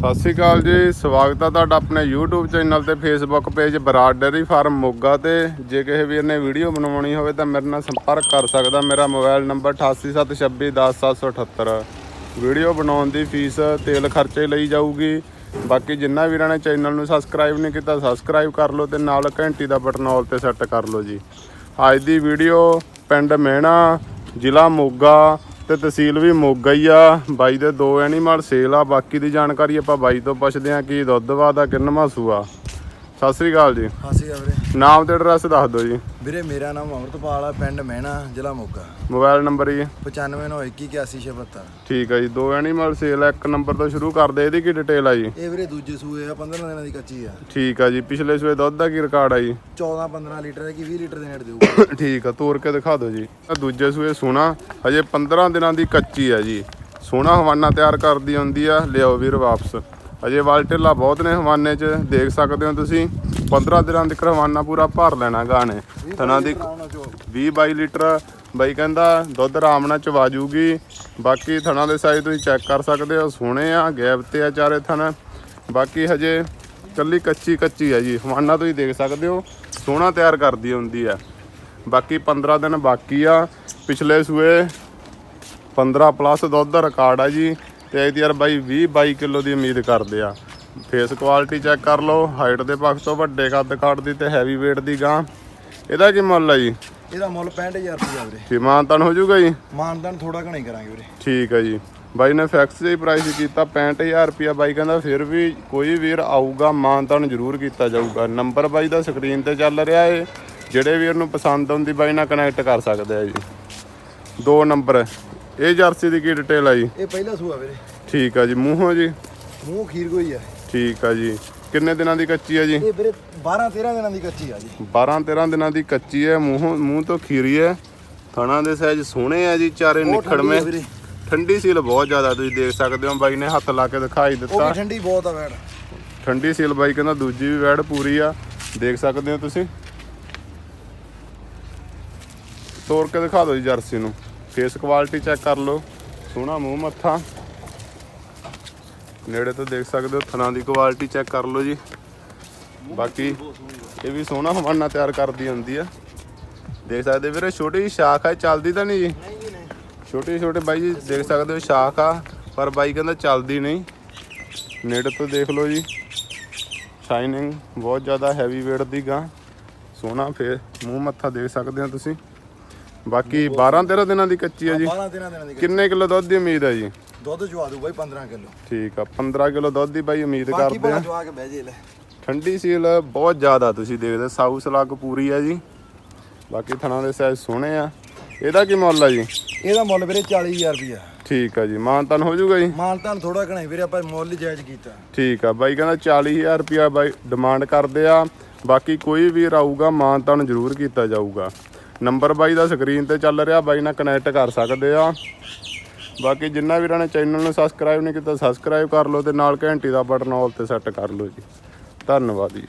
ਸਤਿ ਸ਼੍ਰੀ ਅਕਾਲ ਜੀ, ਸਵਾਗਤ ਹੈ ਤੁਹਾਡਾ ਆਪਣੇ YouTube ਚੈਨਲ ਤੇ Facebook page Brar dairy farm Moga ਤੇ। ਜੇ ਕਿਸੇ ਵੀਰ ਨੇ ਵੀਡੀਓ ਬਣਵਾਉਣੀ ਹੋਵੇ ਤਾਂ ਮੇਰੇ ਨਾਲ ਸੰਪਰਕ ਕਰ ਸਕਦਾ, ਮੇਰਾ ਮੋਬਾਈਲ ਨੰਬਰ 8876210778 ਵੀਡੀਓ ਬਣਾਉਣ ਦੀ ਫੀਸ ਤੇਲ ਖਰਚੇ ਲਈ ਜਾਊਗੀ। ਬਾਕੀ ਜਿੰਨਾ ਵੀਰਾਂ ਨੇ ਚੈਨਲ ਨੂੰ ਸਬਸਕ੍ਰਾਈਬ ਨਹੀਂ ਕੀਤਾ ਸਬਸਕ੍ਰਾਈਬ ਕਰ ਲਓ ਤੇ ਨਾਲ ਘੰਟੀ ਦਾ ਬਟਨ ਆਲ ਤੇ ਸੈੱਟ ਕਰ ਲਓ ਜੀ। ਅੱਜ ਦੀ ਵੀਡੀਓ ਪਿੰਡ ਮਹਿਣਾ ਜ਼ਿਲ੍ਹਾ ਮੋਗਾ। ਤੇ ਤਹਿਸੀਲ ਵੀ ਮੋਗਾ ਹੀ ਆ। ਬਾਈ ਦੇ ਦੋ ਐਨੀਮਲ ਸੇਲ ਆ। ਬਾਕੀ ਦੀ ਜਾਣਕਾਰੀ ਆਪਾਂ ਬਾਈ ਤੋਂ ਪੁੱਛਦੇ ਆ ਕਿ ਦੁੱਧ ਵਾ ਵਾਦਾ ਕਿੰਨਵਾਂ ਸੂਆ ਸਤਿ ਸ੍ਰੀ ਅਕਾਲ ਜੀ। ਹਾਸੀ ਵੀਰੇ। ਨਾਮ ਤੇ ਐਡਰੈਸ ਦੱਸ ਦਿਓ ਜੀ। ਵੀਰੇ ਮੇਰਾ ਨਾਮ ਅਮਰਤਪਾਲ ਆ ਪਿੰਡ ਮਹਿਣਾ ਜ਼ਿਲ੍ਹਾ ਮੋਗਾ। ਮੋਬਾਈਲ ਨੰਬਰ ਜੀ। 9591818672 ਠੀਕ ਆ ਜੀ ਦੋ ਐਨੀਮਲ ਸੇਲ ਆ ਇੱਕ ਨੰਬਰ ਤੋਂ ਸ਼ੁਰੂ ਕਰਦੇ ਇਹਦੀ ਕੀ ਡਿਟੇਲ ਆ ਜੀ? ਇਹ ਵੀਰੇ ਦੂਜੇ ਸੂਏ ਆ 15 ਦਿਨਾਂ ਦੀ ਕੱਚੀ ਆ। ਠੀਕ ਆ ਜੀ ਪਿਛਲੇ ਸੂਏ ਦੁੱਧ ਦਾ ਕੀ ਰਿਕਾਰਡ ਆ ਜੀ? 14 15 ਲੀਟਰ ਹੈ ਕਿ 20 ਲੀਟਰ ਦੇ ਨੇੜੇ ਦੇਊਗਾ। ਠੀਕ ਆ ਤੋਰ ਕੇ ਦਿਖਾ ਦਿਓ ਜੀ। ਦੂਜੇ ਸੂਏ ਸੋਨਾ ਹਜੇ 15 ਦਿਨਾਂ ਦੀ ਕੱਚੀ ਆ ਜੀ। ਸੋਨਾ ਹਵਾਨਾ ਤਿਆਰ ਕਰਦੀ ਹੁੰਦੀ ਆ ਲਿਆਓ ਵੀਰ ਵਾਪਸ। ਅਜੇ ਵਾਲ ਢਿੱਲਾ ਬਹੁਤ ਨੇ ਹਵਾਨੇ 'ਚ, ਦੇਖ ਸਕਦੇ ਹੋ ਤੁਸੀਂ। 15 ਦਿਨਾਂ ਤੱਕ ਹਵਾਨਾ ਪੂਰਾ ਭਰ ਲੈਣਾ ਗਾਣੇ। ਥਣਾ ਦੀ 20 22 ਲੀਟਰ, ਬਾਈ ਕਹਿੰਦਾ ਦੁੱਧ ਆਰਾਮ ਨਾਲ ਚਵਾ ਜੂਗੀ। ਬਾਕੀ ਥਣਾ ਦੇ ਸਾਈਜ਼ ਤੁਸੀਂ ਚੈੱਕ ਕਰ ਸਕਦੇ ਹੋ, ਸੋਹਣੇ ਆ, ਗੈਪ ਤੇ ਆ ਚਾਰੇ ਥਣ। ਬਾਕੀ ਹਜੇ ਕੱਲੀ ਕੱਚੀ ਕੱਚੀ ਆ ਜੀ, ਹਵਾਨਾ ਤੁਸੀਂ ਦੇਖ ਸਕਦੇ ਹੋ, ਸੋਹਣਾ ਤਿਆਰ ਕਰਦੀ ਹੁੰਦੀ ਆ। ਬਾਕੀ 15 ਦਿਨ ਬਾਕੀ ਆ, ਪਿਛਲੇ ਸੂਏ 15 ਪਲੱਸ ਦੁੱਧ ਦਾ ਰਿਕਾਰਡ ਆ ਜੀ। ਤੇ ਇਹਦੀ ਯਾਰ ਬਾਈ 20 22 ਕਿਲੋ ਦੀ ਉਮੀਦ ਕਰਦੇ ਆ। ਫੇਸ ਕੁਆਲਿਟੀ ਚੈੱਕ ਕਰ ਲਓ ਹਾਈਟ ਦੇ ਪੱਖ ਤੋਂ ਵੱਡੇ ਕੱਦ ਕਾਠ ਦੀ ਤੇ ਹੈਵੀ weight ਦੀ ਗਾਂ। ਇਹਦਾ ਕੀ ਮੁੱਲ ਆ ਜੀ? ਇਹਦਾ ਮੁੱਲ 65000 ਰੁਪਇਆ ਵੀਰੇ। ਕੀ ਮਾਨਤਨ ਹੋ ਜਾਊਗਾ ਜੀ? ਮਾਨਦਾਨ ਥੋੜਾ ਘਣਾ ਹੀ ਕਰਾਂਗੇ ਵੀਰੇ। ਠੀਕ ਹੈ ਜੀ। ਬਾਈ ਨੇ ਫੈਕਸ ਦੇ ਪ੍ਰਾਈਸ ਕੀਤਾ 65000 ਰੁਪਿਆ ਬਾਈ ਕਹਿੰਦਾ ਫਿਰ ਵੀ ਕੋਈ ਵੀਰ ਆਊਗਾ ਮਾਨਤਨ ਜ਼ਰੂਰ ਕੀਤਾ ਜਾਊਗਾ। ਨੰਬਰ ਬਾਈ ਦਾ ਸਕਰੀਨ ਤੇ ਚੱਲ ਰਿਹਾ ਏ। ਜਿਹੜੇ ਵੀਰ ਨੂੰ ਪਸੰਦ ਆਉਂਦੀ ਬਾਈ ਨਾਲ ਕਨੈਕਟ ਕਰ ਸਕਦੇ ਆ ਜੀ। ਦੋ ਨੰਬਰ ਇਹ ਜਰਸੀ ਦੀ ਕੀ ਡਿਟੇਲ ਆ ਜੀ? ਇਹ ਪਹਿਲਾ ਸੂਆ ਵੀਰੇ। ਠੀਕ ਆ ਜੀ ਮੂੰਹੋਂ ਜੀ? ਮੂੰਹ ਖੀਰ ਕੋਈ ਆ। ਠੀਕ ਆ ਜੀ। ਕਿੰਨੇ ਦਿਨਾਂ ਦੀ ਕੱਚੀ ਆ ਜੀ? ਇਹ ਵੀਰੇ 12 13 ਦਿਨਾਂ ਦੀ ਕੱਚੀ ਆ ਜੀ। 12 13 ਦਿਨਾਂ ਦੀ ਕੱਚੀ ਹੈ ਮੂੰਹੋਂ ਮੂੰਹ ਤੋਂ ਖੀਰੀ ਹੈ ਥਣਾ ਦੇ ਸਾਈਜ਼ ਸੋਹਣੇ ਆ ਜੀ ਚਾਰੇ ਨਿਖੜਵੇਂ। ਠੰਡੀ ਸੀਲ ਬਹੁਤ ਜ਼ਿਆਦਾ ਤੁਸੀਂ ਦੇਖ ਸਕਦੇ ਹੋ ਬਾਈ ਨੇ ਹੱਥ ਲਾ ਕੇ ਦਿਖਾਈ ਦਿੱਤਾ। ਠੰਡੀ ਬਹੁਤ ਆ ਵੈੜ। ਠੰਡੀ ਸੀਲ ਬਾਈ ਕਹਿੰਦਾ ਦੂਜੀ ਵੀ ਵੈੜ ਪੂਰੀ ਆ। ਦੇਖ ਸਕਦੇ ਹੋ ਤੁਸੀਂ? ਤੋੜ ਕੇ ਦਿਖਾ ਦਿਓ ਜੀ ਜਰਸੀ ਨੂੰ। ਫੇਸ ਕੁਆਲਿਟੀ ਚੈੱਕ ਕਰ ਲਓ। ਸੋਹਣਾ ਮੂੰਹ ਮੱਥਾ। ਨੇੜੇ ਤੋਂ ਦੇਖ ਸਕਦੇ ਹੋ, ਥਣਾ ਦੀ ਕੁਆਲਿਟੀ ਚੈੱਕ ਕਰ ਲਓ ਜੀ। ਬਾਕੀ ਇਹ ਵੀ ਸੋਹਣਾ ਹਵਾਨਾ ਤਿਆਰ ਕਰਦੀ ਹੁੰਦੀ ਆ। ਦੇਖ ਸਕਦੇ ਵੀਰੇ, ਛੋਟੀ ਜਿਹੀ ਸ਼ਾਖ ਆ ਚੱਲਦੀ ਤਾਂ ਨਹੀਂ ਜੀ? ਛੋਟੇ ਛੋਟੇ ਬਾਈ ਜੀ, ਦੇਖ ਸਕਦੇ ਹੋ ਸ਼ਾਖ ਆ, ਪਰ ਬਾਈ ਕਹਿੰਦਾ ਚੱਲਦੀ ਨਹੀਂ। ਨੇੜੇ ਤੋਂ ਦੇਖ ਲਓ ਜੀ। ਸ਼ਾਈਨਿੰਗ ਬਹੁਤ ਜ਼ਿਆਦਾ ਹੈਵੀ weight ਦੀ ਗਾਂ। ਸੋਹਣਾ ਫੇਰ ਮੂੰਹ ਮੱਥਾ ਦੇਖ ਸਕਦੇ ਹੋ ਤੁਸੀਂ। ਬਾਕੀ 12 13 ਦਿਨਾਂ ਦੀ ਕੱਚੀ ਆ ਜੀ। 12 13 ਦਿਨਾਂ ਦੀ ਕੱਚੀ। ਕਿੰਨੇ ਕਿਲੋ ਦੁੱਧ ਦੀ ਉਮੀਦ ਹੈ ਜੀ? ਦੁੱਧ ਚਵਾ ਦੂ ਬਾਈ 15 ਕਿਲੋ। ਠੀਕ ਆ 15 ਕਿਲੋ ਦੁੱਧ ਦੀ ਬਾਈ ਉਮੀਦ ਬਾਕੀ ਕਰਦੇ ਭਲਾ ਆ। ਚਵਾ ਕੇ ਬਹਿ ਜੇ ਲੈ। ਠੰਡੀ ਸੀਲ ਬਹੁਤ ਜ਼ਿਆਦਾ ਤੁਸੀਂ ਦੇਖਦੇ ਸਾਊ ਸਲੱਗ ਪੂਰੀ ਆ ਜੀ। ਬਾਕੀ ਥਣਾ ਦੇ ਸਾਈਜ਼ ਸੋਹਣੇ ਆ। ਇਹਦਾ ਕੀ ਮੁੱਲ ਆ ਜੀ? ਇਹਦਾ ਮੁੱਲ ਵੀਰੇ 40000 ਰੁਪਇਆ। ਠੀਕ ਆ ਜੀ ਮਾਨਤਨ ਹੋ ਜਾਊਗਾ ਜੀ? ਮਾਨਤਾਨ ਥੋੜਾ ਘਣਾ ਹੀ ਵੀਰੇ ਆਪਾਂ ਮੁੱਲ ਹੀ ਜਾਇਜ਼ ਕੀਤਾ। ਠੀਕ ਆ ਬਾਈ ਕਹਿੰਦਾ 40000 ਰੁਪਿਆ ਬਾਈ ਡਿਮਾਂਡ ਕਰਦੇ ਆ। ਬਾਕੀ ਕੋਈ ਵੀ ਆਊਗਾ ਮਾਨਤਨ ਜ਼ਰੂਰ ਕੀਤਾ ਜਾਊਗਾ। ਨੰਬਰ ਬਾਈ ਦਾ ਸਕਰੀਨ ਤੇ ਚੱਲ ਰਿਹਾ, ਬਾਈ ਨਾਲ ਕਨੈਕਟ ਕਰ ਸਕਦੇ ਆ। ਬਾਕੀ ਜਿੰਨਾ ਵੀਰਾਂ ਨੇ ਚੈਨਲ ਨੂੰ ਸਬਸਕ੍ਰਾਈਬ ਨਹੀਂ ਕੀਤਾ ਸਬਸਕ੍ਰਾਈਬ ਕਰ ਲਓ ਤੇ ਨਾਲ ਘੰਟੀ ਦਾ ਬਟਨ ਆਲ ਤੇ ਸੈੱਟ ਕਰ ਲਓ ਜੀ। ਧੰਨਵਾਦ ਜੀ।